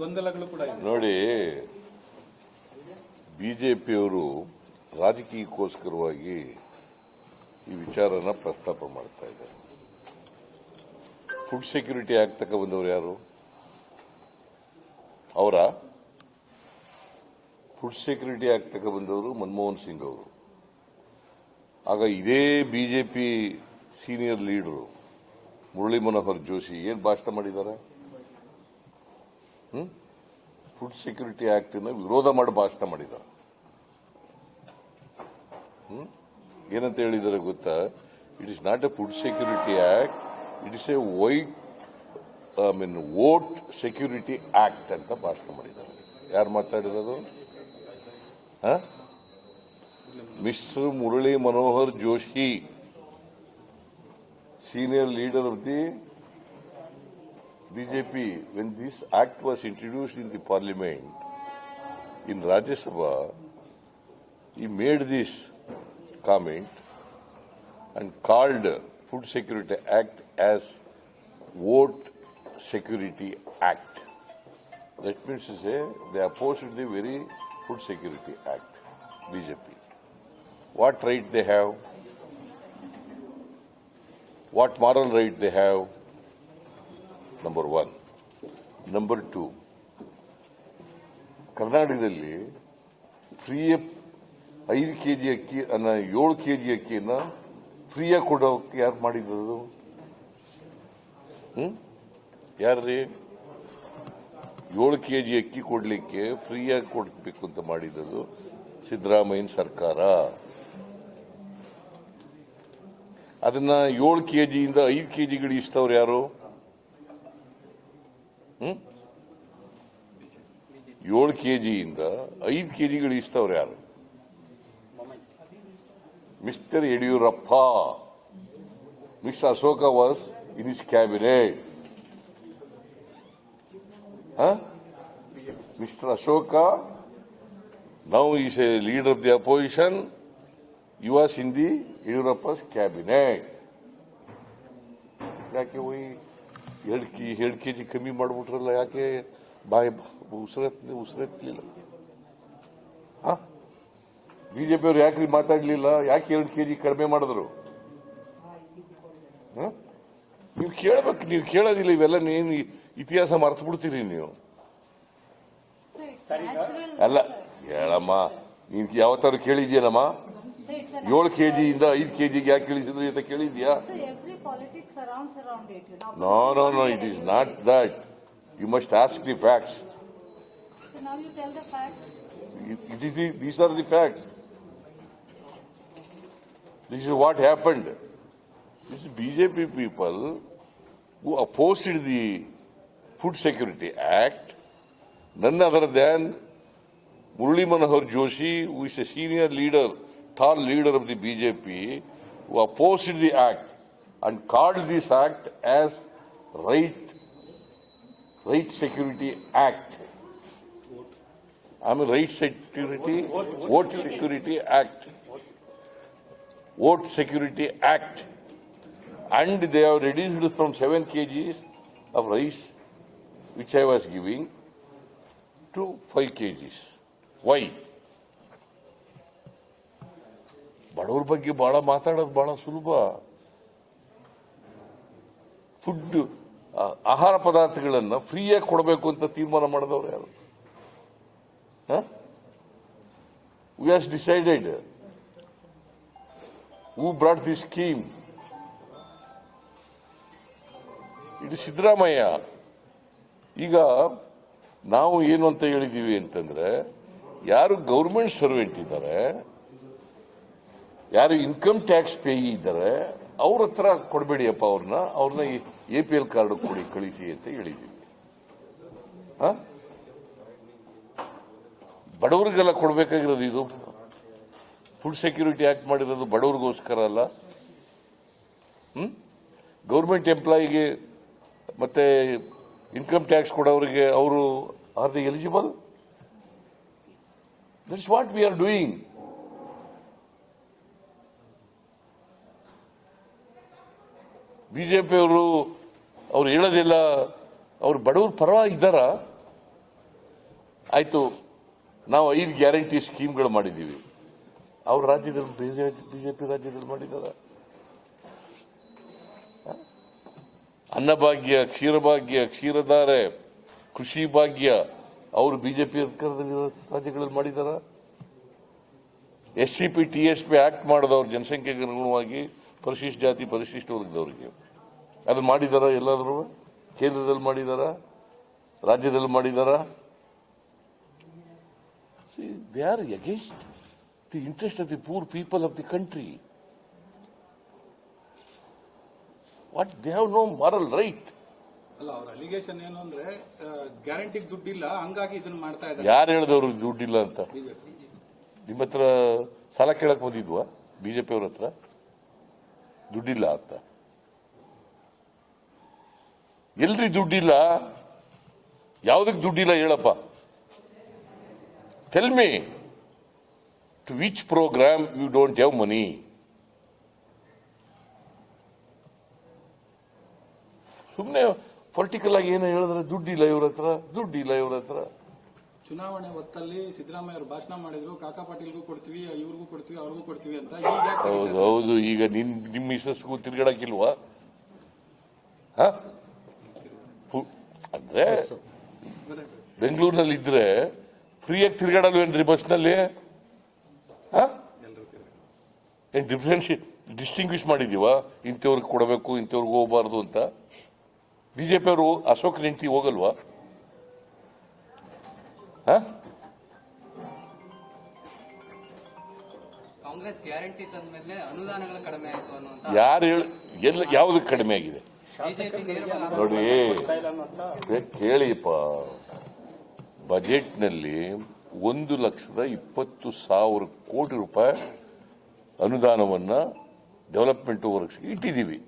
ಗೊಂದಲಗಳು ಕೂಡ ನೋಡಿ ಬಿಜೆಪಿಯವರು ರಾಜಕೀಯಕ್ಕೋಸ್ಕರವಾಗಿ ಈ ವಿಚಾರನ ಪ್ರಸ್ತಾಪ ಮಾಡ್ತಾ ಇದ್ದಾರೆ. ಫುಡ್ ಸೆಕ್ಯೂರಿಟಿ ಆಕ್ಟ್ ಬಂದವರು ಯಾರು? ಅವರ? ಫುಡ್ ಸೆಕ್ಯೂರಿಟಿ ಆಕ್ಟ್ ಬಂದವರು ಮನಮೋಹನ್ ಸಿಂಗ್ ಅವರು. ಆಗ ಇದೇ BJP senior leader Murali Manohar Joshi ಏನು ಭಾಷಣ ಮಾಡಿದ್ದಾರೆ? ಫುಡ್ ಸೆಕ್ಯೂರಿಟಿ ಆಕ್ಟ್ ವಿರೋಧ ಮಾಡಿ ಭಾಷಣ ಮಾಡಿದ್ದಾರೆ? ಏನಂತ ಹೇಳಿದ್ದಾರೆ ಗೊತ್ತಾ? It is not a food security act it is a white I mean vote security act ಅಂತ ಭಾಷಣ ಮಾಡಿದ್ದಾರೆ. ಯಾರು ಮಾತಾಡಿರೋದು? Mister Murali Manohar Joshi senior leader of the BJP, when this act was introduced in the parliament, in Rajya Sabha, he made this comment and called Food Security Act as Vote Security Act. That means to say they opposed the very Food Security Act, BJP. What right they have? What moral right they have? Number one number two ಕರ್ನಾಟಕದಲ್ಲಿ free ಐದು K G ಅಕ್ಕಿ, ಅನ್ನ ಏಳು K G ಅಕ್ಕಿಯನ್ನು ಫ್ರೀಯಾಗಿ ಕೊಡೋಕೆ ಯಾರು ಮಾಡಿದ್ದು ಹ್ಮ್? ಯಾರ್ರಿ? ಏಳು ಕೆ ಜಿ ಅಕ್ಕಿ ಕೊಡ್ಲಿಕ್ಕೆ ಫ್ರೀಯಾಗಿ ಕೊಡಬೇಕು ಅಂತ ಮಾಡಿದ್ದು ಸಿದ್ದರಾಮಯ್ಯನ ಸರ್ಕಾರ. ಅದನ್ನ ಏಳು ಕೆ ಜಿಯಿಂದ ಐದು ಕೆ ಜಿಗಳು ಇಷ್ಟವ್ರು ಯಾರು? ಏಳು ಕೆಜಿಯಿಂದ ಐದು ಕೆಜಿಗಳು ಇಸ್ತವ್ರು ಯಾರು? Mister Yediyurappa. Mister Ashoka was in is cabinet. Mister Ashoka now is a leader of the opposition you was in the Yediyurappa's cabinet ಯಾಕೆ ಹೋಗಿ ಎರಡು ಕೆ ಎರಡು ಕೆ ಜಿ ಕಮ್ಮಿ ಮಾಡಿಬಿಟ್ರಲ್ಲ ಯಾಕೆ? ಬಾಯಿ ಉಸಿರತ್ ಬಿ ಜೆ ಪಿಯವ್ರು ಯಾಕೆ ಮಾತಾಡಲಿಲ್ಲ? ಯಾಕೆ ಎರಡು ಕೆ ಜಿ ಕಡಿಮೆ ಮಾಡಿದ್ರು? ಹಾಂ ನೀವು ಕೇಳಬೇಕು ನೀವು ಕೇಳೋದಿಲ್ಲ ಇವೆಲ್ಲ ಏನು ಇತಿಹಾಸ ಮರ್ತು ಬಿಡ್ತೀರಿ ನೀವು ಅಲ್ಲ ಹೇಳಮ್ಮ ನೀನ್ ಯಾವತ್ತಾರು ಕೇಳಿದ್ಯಾನಮ್ಮ? ಏಳು ಕೆ ಜಿಯಿಂದ ಐದು ಕೆ ಜಿಗೆ ಕೆಜಿಗೆ ಯಾಕೆ ಇಳಿಸಿದ್ರು ಅಂತ ಕೇಳಿದ್ಯಾ? surrounds around it. You know. No, no, no, it is not that. You must ask the facts. So now you tell the facts. It, it is the, these are the facts. This is what happened. This is BJP people who opposed the Food Security Act, none other than Murli Manohar Joshi, who is a senior leader, tall leader of the BJP, who opposed the act and called this act as Right, right Security Act. I mean, right security, vote security act. Vote security act. And they have reduced from seven kgs of rice, which I was giving, to five kgs. Why? ಬಡವ್ರ ಬಗ್ಗೆ ಬಹಳ ಮಾತಾಡೋದು ಬಹಳ ಸುಲಭ food ಆಹಾರ ಪದಾರ್ಥಗಳನ್ನು ಫ್ರೀಯಾಗಿ ಕೊಡಬೇಕು ಅಂತ ತೀರ್ಮಾನ ಮಾಡಿದವರು ಯಾರು? ಹಾಂ? Who decided who Who the scheme ಇದು ಸಿದ್ದರಾಮಯ್ಯ ಈಗ ನಾವು ಏನು ಅಂತ ಹೇಳಿದ್ದೀವಿ ಅಂತಂದ್ರೆ, ಯಾರು ಗೌರ್ಮೆಂಟ್ ಸರ್ವೆಂಟ್ ಇದ್ದಾರೆ, ಯಾರು ಇನ್ಕಮ್ ಟ್ಯಾಕ್ಸ್ ಪೇಯಿ ಇದ್ದಾರೆ ಅವ್ರ ಹತ್ರ ಕೊಡಬೇಡಿಯಪ್ಪ ಅವ್ರನ್ನ ಅವ್ರನ್ನ ಎ ಪಿ ಎಲ್ ಕಾರ್ಡ್ ಕೊಡಿ, ಕಳಿಸಿ ಅಂತ ಹೇಳಿದ್ದೀವಿ ಬಡವರಿಗೆಲ್ಲ ಕೊಡಬೇಕಾಗಿರೋದು ಇದು. ಫುಡ್ ಸೆಕ್ಯೂರಿಟಿ ಆಕ್ಟ್ ಮಾಡಿರೋದು ಬಡವರಿಗೋಸ್ಕರ ಅಲ್ಲ. ಹ್ಮ್? ಗೌರ್ಮೆಂಟ್ ಎಂಪ್ಲಾಯಿಗೆ ಮತ್ತೆ ಇನ್ಕಮ್ ಟ್ಯಾಕ್ಸ್ ಕೊಡೋರಿಗೆ ಅವರು are the eligible? That's what we are doing BJP ಅವರು ಅವ್ರು ಹೇಳೋದಿಲ್ಲ, ಅವ್ರು ಬಡವ್ರ ಪರವಾಗಿ ಆಯಿತು, ನಾವು ಐದು ಗ್ಯಾರಂಟಿ ಸ್ಕೀಮ್ಗಳು ಮಾಡಿದ್ದೀವಿ. ಅವ್ರ ರಾಜ್ಯದಲ್ಲಿ ಬಿ ಜೆ ಪಿ ರಾಜ್ಯದಲ್ಲಿ ಮಾಡಿದಾರ ಅನ್ನಭಾಗ್ಯ, ಕ್ಷೀರಭಾಗ್ಯ, ಕ್ಷೀರಧಾರೆ, ಕೃಷಿ ಭಾಗ್ಯ, ಅವರು ಪಿ ಅಧಿಕಾರದಲ್ಲಿರೋ ರಾಜ್ಯಗಳಲ್ಲಿ ಮಾಡಿದಾರ S C P, T S P act ಮಾಡಿದವ್ರು ಜನಸಂಖ್ಯೆಗೆ ಅನುಗುಣವಾಗಿ ಪರಿಶಿಷ್ಟ ಜಾತಿ, ಪರಿಶಿಷ್ಟ ವರ್ಗದವರಿಗೆ. ಅದು ಮಾಡಿದಾರ ಎಲ್ಲಾದರೂ? ಕೇಂದ್ರದಲ್ಲಿ ಮಾಡಿದಾರ? ರಾಜ್ಯದಲ್ಲಿ ಮಾಡಿದಾರ? They are against the interest of the poor people of the country what they have no moral right ಅಲ್ಲ ಅವ್ರ ಅಲಿಗೇಷನ್ ಏನು ಅಂದ್ರೆ ಗ್ಯಾರಂಟಿಗೆ ದುಡ್ಡಿಲ್ಲ ಹಂಗಾಗಿ ಇದನ್ನ ಮಾಡ್ತಾ ಇದ್ದಾರೆ. ಯಾರು ಹೇಳಿದವರು ದುಡ್ಡಿಲ್ಲ ಅಂತ? ನಿಮ್ಮ ಹತ್ರ ಸಾಲ ಕೇಳಕ್ ಬಂದಿದ್ವಾ? ಬಿಜೆಪಿ ಅವ್ರ ಹತ್ರ? ದುಡ್ಡಿಲ್ಲ ಅಂತ. ಎಲ್ರಿ ದುಡ್ಡಿಲ್ಲ? ಯಾವ್ದಕ್ ದುಡ್ಡಿಲ್ಲ ಹೇಳಪ್ಪ. Tell me to which program you don't have money ಸುಮ್ಮನೆ ಪೊಲಿಟಿಕಲ್ ಆಗಿ ಏನೋ ಹೇಳಿದ್ರೆ ದುಡ್ಡಿಲ್ಲ ಇವ್ರ ಹತ್ರ ದುಡ್ಡಿಲ್ಲ ಇವ್ರ ಹತ್ರ. ಚುನಾವಣೆ ಹೊತ್ತಲ್ಲಿ ಸಿದ್ದರಾಮಯ್ಯ ಅವರು ಭಾಷಣ ಮಾಡಿದ್ರು ಕಾಕಾ ಪಾಟೀಲ್ಗೂ ಕೊಡ್ತೀವಿ ಇವ್ರಿಗೂ ಕೊಡ್ತೀವಿ ಅವ್ರಿಗೂ ಕೊಡ್ತೀವಿ ಅಂತ ಹೌದು ಹೌದು ಈಗ ನಿನ್ ನಿಮ್ಮ ಮಿಸಸ್ಗೂ ತಿರ್ಗಾಡಕ್ಕಿಲ್ವಾ? ಹ? ಅಂದ್ರೆ ಬೆಂಗಳೂರಿನಲ್ಲಿ ಇದ್ರೆ ಫ್ರೀಯಾಗಿ ತಿರ್ಗಾಡಲ್ವೇನ್ರಿ ಬಸ್ನಲ್ಲಿ. ಏನ್ ಡಿಫ್ರೆನ್ಶಿ ಡಿಸ್ಟಿಂಗ್ವಿಶ್ ಮಾಡಿದೀವ ಇಂಥವ್ರಿಗೆ ಕೊಡಬೇಕು ಇಂಥವ್ರಿಗೆ ಹೋಗಬಾರ್ದು ಅಂತ? ಬಿ ಜೆ ಪಿಯವರು ಅಶೋಕ್ ನೆಂಟಿ ಹೋಗಲ್ವಾ? ಯಾರು ಹೇಳ ಎಲ್ಲ ಯಾವುದಕ್ಕೆ ಕಡಿಮೆ ಆಗಿದೆ? ನೋಡಿ ಕೇಳಿಪ್ಪ. ಬಜೆಟ್ನಲ್ಲಿ ಒಂದು ಲಕ್ಷದ ಇಪ್ಪತ್ತು ಸಾವಿರ ಕೋಟಿ ರೂಪಾಯಿ ಅನುದಾನವನ್ನ ಡೆವಲಪ್ಮೆಂಟ್ ವರ್ಕ್ಸ್ ಇಟ್ಟಿದ್ದೀವಿ.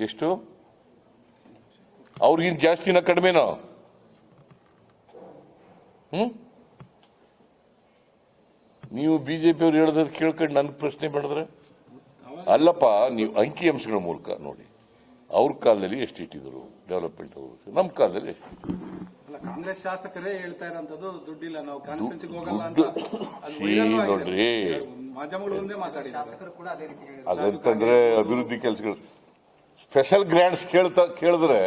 ಎಷ್ಟು? ಅವ್ರಿಗಿಂತ ಜಾಸ್ತಿನ ಕಡಿಮೆನೋ? ಹ್ಮ್? ನೀವು ಬಿಜೆಪಿ ಅವ್ರು ಹೇಳ್ದದ್ ಕೇಳ್ಕೊಂಡು ನನ್ಗೆ ಪ್ರಶ್ನೆ ಮಾಡಿದ್ರೆ? ಅಲ್ಲಪ್ಪ ನೀವು ಅಂಕಿ ಅಂಶಗಳ ಮೂಲಕ ನೋಡಿ. ಅವ್ರ ಕಾಲದಲ್ಲಿ ಎಷ್ಟು ಇಟ್ಟಿದ್ರು ಡೆವಲಪ್ಮೆಂಟ್ ಅವರು? ನಮ್ಮ ಕಾಲದಲ್ಲಿ ಎಷ್ಟು ಕಾಂಗ್ರೆಸ್ ಶಾಸಕರೇ ಹೇಳ್ತಾ ಇರೋಂಥದ್ದು ದುಡ್ಡಿಲ್ಲ. ನಾವು ಕಾನ್ಫರೆನ್ಸ್ ಹೋಗಲ್ಲ ಅಂತ ಅದು ಶ್ರೀ viral ಆಗಿದೆ. ನೋಡ್ರಿ. ಮಾಧ್ಯಮಗಳ ಮುಂದೆ ಮಾತಾಡಿದ್ದಾರೆ. ಶಾಸಕರು ಕೂಡ ಅದೇ ರೀತಿ ಹೇಳಿದ್ರು. ಅದಂತಂದ್ರೆ ಅಭಿವೃದ್ಧಿ ಕೆಲಸಗಳು. ಸ್ಪೆಷಲ್ ಗ್ರಾಂಟ್ಸ್ ಕೇಳ್ತಾ ಕೇಳಿದ್ರೆ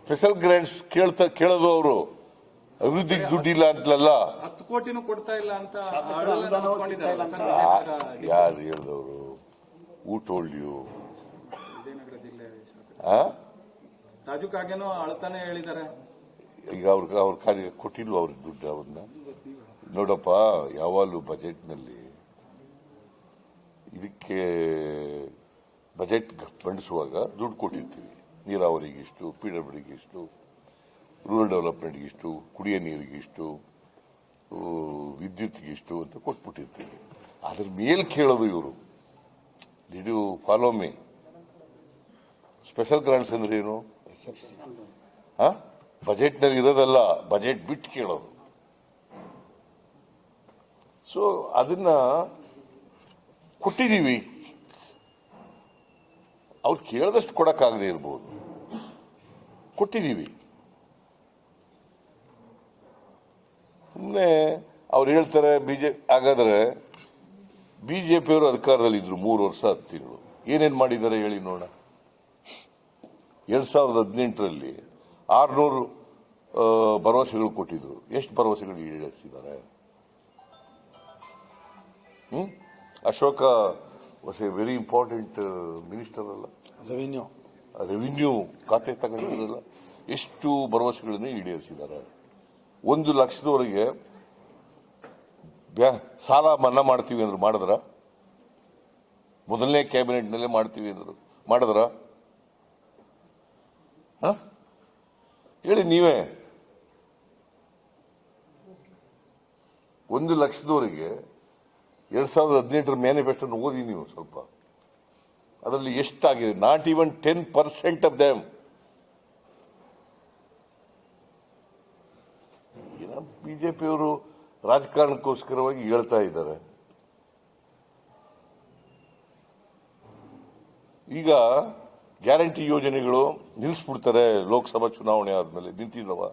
ಸ್ಪೆಷಲ್ ಗ್ರಾಂಟ್ಸ್ ಕೇಳ್ತಾ ಕೇಳೋದು ಅವರು. ಅಭಿವೃದ್ಧಿಗೆ ದುಡ್ಡಿಲ್ಲ ಅಂತಲ್ಲ ಹತ್ತು ಕೋಟಿನೂ ಕೊಡ್ತಾ ಇಲ್ಲ ಅಂತ ಯಾರು ಹೇಳಿದವರು? ಊಟ ಟೋಲ್ಡ್ ರಾಜು ಕಾಗೇನೋ ಅಳ್ತಾನೆ ಹೇಳಿದ್ದಾರೆ ಈಗ ಅವ್ರಿಗೆ ಅವ್ರ ಕಾರ್ಯ ಕೊಟ್ಟಿಲ್ವ ಅವ್ರಿಗೆ ದುಡ್ಡು ಅವ್ರನ್ನ ನೋಡಪ್ಪ ಯಾವಾಗಲೂ ಬಜೆಟ್ನಲ್ಲಿ ಇದಕ್ಕೆ ಬಜೆಟ್ ಮಂಡಿಸುವಾಗ ದುಡ್ಡು ಕೊಟ್ಟಿರ್ತೀವಿ. ನೀರಾವರಿಗೆ ಇಷ್ಟು ಪಿ ಡಬ್ಲ್ಯೂಡಿಗೆ ಇಷ್ಟು ರೂರಲ್ ಡೆವಲಪ್ಮೆಂಟ್ಗೆ ಇಷ್ಟು ಕುಡಿಯೋ ನೀರಿಗೆ ಇಷ್ಟು ವಿದ್ಯುತ್ಗೆ ಇಷ್ಟು ಅಂತ ಕೊಟ್ಬಿಟ್ಟಿರ್ತೀವಿ. ಅದ್ರ ಮೇಲೆ ಕೇಳೋದು ಇವರು. Did you follow may special grants ಅಂದ್ರೆ ಏನು? ಬಜೆಟ್ನಲ್ಲಿ ಇರೋದಲ್ಲ ಬಜೆಟ್ ಬಿಟ್ಟು ಕೇಳೋದು. ಸೊ ಅದನ್ನ ಕೊಟ್ಟಿದ್ದೀವಿ ಅವ್ರು ಕೇಳದಷ್ಟು ಕೊಡಕ್ಕಾಗದೇ ಇರ್ಬೋದು. ಕೊಟ್ಟಿದ್ದೀವಿ ಸುಮ್ಮನೆ ಅವ್ರು ಹೇಳ್ತಾರೆ, ಬಿಜೆ, ಹಾಗಾದ್ರೆ ಬಿಜೆಪಿಯವರು ಅಧಿಕಾರದಲ್ಲಿ ಇದ್ರು ಮೂರು ವರ್ಷ ಹತ್ತು ತಿಂಗಳು. ಏನೇನು ಮಾಡಿದ್ದಾರೆ ಹೇಳಿ ನೋಡೋಣ. ಎರಡ್ ಸಾವಿರದ ಹದಿನೆಂಟರಲ್ಲಿ ಆರುನೂರು ಭರವಸೆಗಳು ಕೊಟ್ಟಿದ್ರು. ಎಷ್ಟು ಭರವಸೆಗಳು ಈಡೇರಿಸಿದ್ದಾರೆ? ಹ್ಞೂ Ashoka was a very important minister ಅಲ್ಲ. ರೆವಿನ್ಯೂ ರೆವಿನ್ಯೂ ಖಾತೆ ತಗೊಂಡಿರೋದಲ್ಲ ಎಷ್ಟು ಭರವಸೆಗಳನ್ನು ಈಡೇರಿಸಿದ್ದಾರೆ? ಒಂದು ಲಕ್ಷದವರೆಗೆ ಬ್ಯಾ- ಸಾಲ ಮನ್ನಾ ಮಾಡ್ತೀವಿ ಅಂದರು ಮಾಡಿದ್ರ? ಮೊದಲನೇ ಕ್ಯಾಬಿನೆಟ್ನಲ್ಲೇ ಮಾಡ್ತೀವಿ ಅಂದರು ಮಾಡಿದ್ರ? ಹೇಳಿ ನೀವೇ. ಒಂದು ಲಕ್ಷದವರಿಗೆ ಎರಡ್ ಸಾವಿರದ ಹದಿನೆಂಟರ ಮ್ಯಾನಿಫೆಸ್ಟೋ ಓದಿ ನೀವು ಸ್ವಲ್ಪ. ಅದರಲ್ಲಿ ಎಷ್ಟಾಗಿದೆ? Not even ten percent of them ಏನೋ ಬಿಜೆಪಿಯವರು ರಾಜಕಾರಣಕ್ಕೋಸ್ಕರವಾಗಿ ಹೇಳ್ತಾ ಇದ್ದಾರೆ. ಈಗ ಗ್ಯಾರಂಟಿ ಯೋಜನೆಗಳು ನಿಲ್ಲಿಸ್ಬಿಡ್ತಾರೆ ಲೋಕಸಭಾ ಚುನಾವಣೆ ಆದ್ಮೇಲೆ ನಿಂತಿದ್ದವ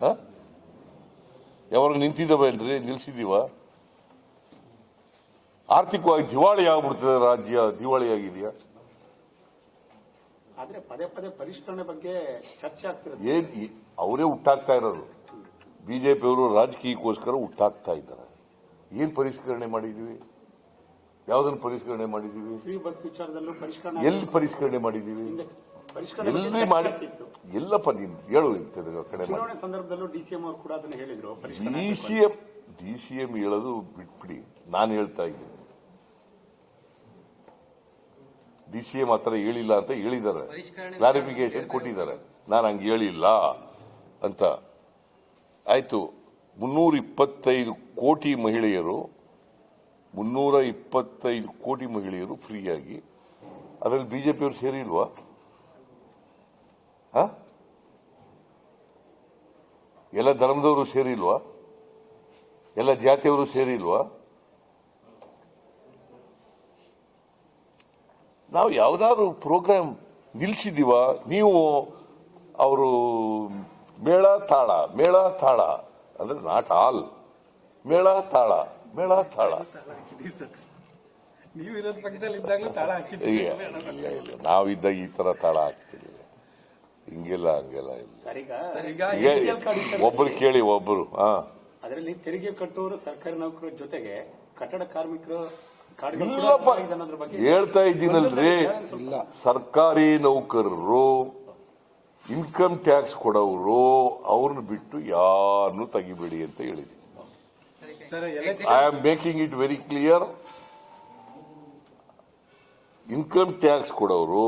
ಹಾ? ಯಾವಾಗ ನಿಂತಿದ್ದವೇನ್ರಿ ನಿಲ್ಸಿದೀವ? ಆರ್ಥಿಕವಾಗಿ ದಿವಾಳಿ ಆಗ್ಬಿಡ್ತದೆ ರಾಜ್ಯ ದಿವಾಳಿ ಆಗಿದೆಯಾ? ಆದ್ರೆ ಪದೇ ಪದೇ ಪರಿಷ್ಕರಣೆ ಬಗ್ಗೆ ಚರ್ಚೆ ಆಗ್ತಿರೋದು ಏನ್ ಈ- ಅವರೇ ಹುಟ್ಟಾಕ್ತಾ ಇರೋದು. ಬಿಜೆಪಿಯವರು ರಾಜಕೀಯಕ್ಕೋಸ್ಕರ ಹುಟ್ಟಾಕ್ತಾ ಇದ್ದಾರೆ. ಏನ್ ಪರಿಷ್ಕರಣೆ ಮಾಡಿದೀವಿ ಯಾವ್ದನ್ನ ಪರಿಷ್ಕರಣೆ ಪರಿಷ್ಕರಣೆ ಎಲ್ಲಿ ಪರಿಷ್ಕರಣೆ ಮಾಡಿದೀವಿ ಎಲ್ಲಿ ಮಾಡಿ ಎಲ್ಲಪ್ಪ ನೀನ್ ಹೇಳು ಇಂಥದ್ದು ಕಡೆ ಸಂದರ್ಭದಲ್ಲೂ ಡಿಸಿಎಂ ಅವರು ಕೂಡ ಅದನ್ನ ಹೇಳಿದ್ರು ಪರಿಷ್ಕರಣೆ D C M D C M ಹೇಳೋದು ಬಿಟ್ಬಿಡಿ ನಾನು ಹೇಳ್ತಾ ಇದ್ದೀನಿ. ಡಿ ಸಿ ಎಂ ಹತ್ರ ಹೇಳಿಲ್ಲ ಅಂತ ಹೇಳಿದ್ದಾರೆ. ಕ್ಲಾರಿಫಿಕೇಶನ್ ಕೊಟ್ಟಿದ್ದಾರೆ. ನಾನು ಹಂಗೆ ಹೇಳಿಲ್ಲ ಅಂತ. ಆಯ್ತು. ಮುನ್ನೂರ ಇಪ್ಪತ್ತೈದು ಕೋಟಿ ಮಹಿಳೆಯರು ಮುನ್ನೂರ ಇಪ್ಪತ್ತೈದು ಕೋಟಿ ಮಹಿಳೆಯರು ಫ್ರೀಯಾಗಿ. ಅದರಲ್ಲಿ ಬಿಜೆಪಿಯವರು ಸೇರಿಲ್ವಾ? ಹಾ? ಎಲ್ಲ ಧರ್ಮದವರು ಸೇರಿಲ್ವಾ? ಎಲ್ಲ ಜಾತಿಯವರು ಸೇರಿಲ್ವಾ? ನಾವು ಯಾವುದಾದ್ರು ಪ್ರೋಗ್ರಾಮ್ ನಿಲ್ಸಿದೀವ ನೀವು ಅವರು ಮೇಳ ತಾಳ ಮೇಳ ತಾಳ, ಅಂದರೆ ನಾಟ್ ಆಲ್, ಮೇಳ ತಾಳ. ಮೇಳ ತಾಳ ಪಕ್ಕದಲ್ಲಿ ಇದ್ದಾಗಲೂ ನಾವಿದ್ದಾಗ ಈ ತರ ತಾಳ ಹಾಕ್ತಿರ್ಲಿಲ್ಲ ಹಿಂಗಿಲ್ಲ ಹಂಗಿಲ್ಲ ಇಲ್ಲ. ಒಬ್ರು ಕೇಳಿ ಒಬ್ರು ಹಾ. ಅದರಲ್ಲಿ ತೆರಿಗೆ ಕಟ್ಟುವವರು ಸರ್ಕಾರಿ ನೌಕರರ ಜೊತೆಗೆ ಕಟ್ಟಡ ಕಾರ್ಮಿಕರು ಹೇಳ್ತಾ ಇದ್ದೀನಲ್ರಿ. ಸರ್ಕಾರಿ ನೌಕರರು ಇನ್ಕಮ್ ಟ್ಯಾಕ್ಸ್ ಕೊಡೋರು ಅವ್ರನ್ನ ಬಿಟ್ಟು ಯಾರನ್ನೂ ತೆಗಿಬೇಡಿ ಅಂತ ಹೇಳಿದ್ದೀನಿ. I am making it very clear income tax ಕೊಡೋರು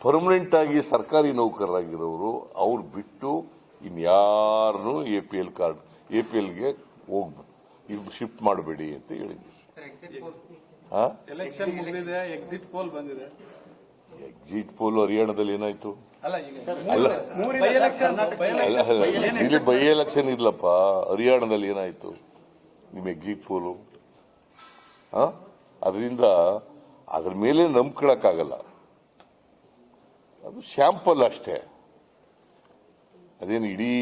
ಪರ್ಮನೆಂಟ್ ಆಗಿ ಸರ್ಕಾರಿ ನೌಕರರಾಗಿರೋರು ಅವ್ರು ಬಿಟ್ಟು ಇನ್ಯಾರನ್ನು A P L card A P ಎಲ್ಗೆ ಹೋಗ್ಬೇಕು ಇದು ಶಿಫ್ಟ್ ಮಾಡಬೇಡಿ ಅಂತ ಸರ್ ಎಕ್ಸಿಟ್ ಪೋಲ್ ಹಾ ಎಲೆಕ್ಷನ್ ಮುಗಿದಿದೆ ಎಕ್ಸಿಟ್ ಪೋಲ್ ಬಂದಿದೆ. ಎಕ್ಸಿಟ್ ಪೋಲ್ ಹರಿಯಾಣದಲ್ಲಿ ಏನಾಯ್ತು? ಇಲ್ಲಿ ಬೈ ಎಲೆಕ್ಷನ್ ಇಲ್ಲಪ್ಪ ಹರಿಯಾಣದಲ್ಲಿ ಏನಾಯ್ತು? ನಿಮ್ಮ ಎಕ್ಸಿಟ್ ಪೋಲು ಅದರಿಂದ ಅದ್ರ ಮೇಲೆ ನಂಬ್ಕೊಳಕ್ಕಾಗಲ್ಲ. ಅದು ಶ್ಯಾಂಪಲ್ ಅಷ್ಟೇ. ಅದೇನು ಇಡೀ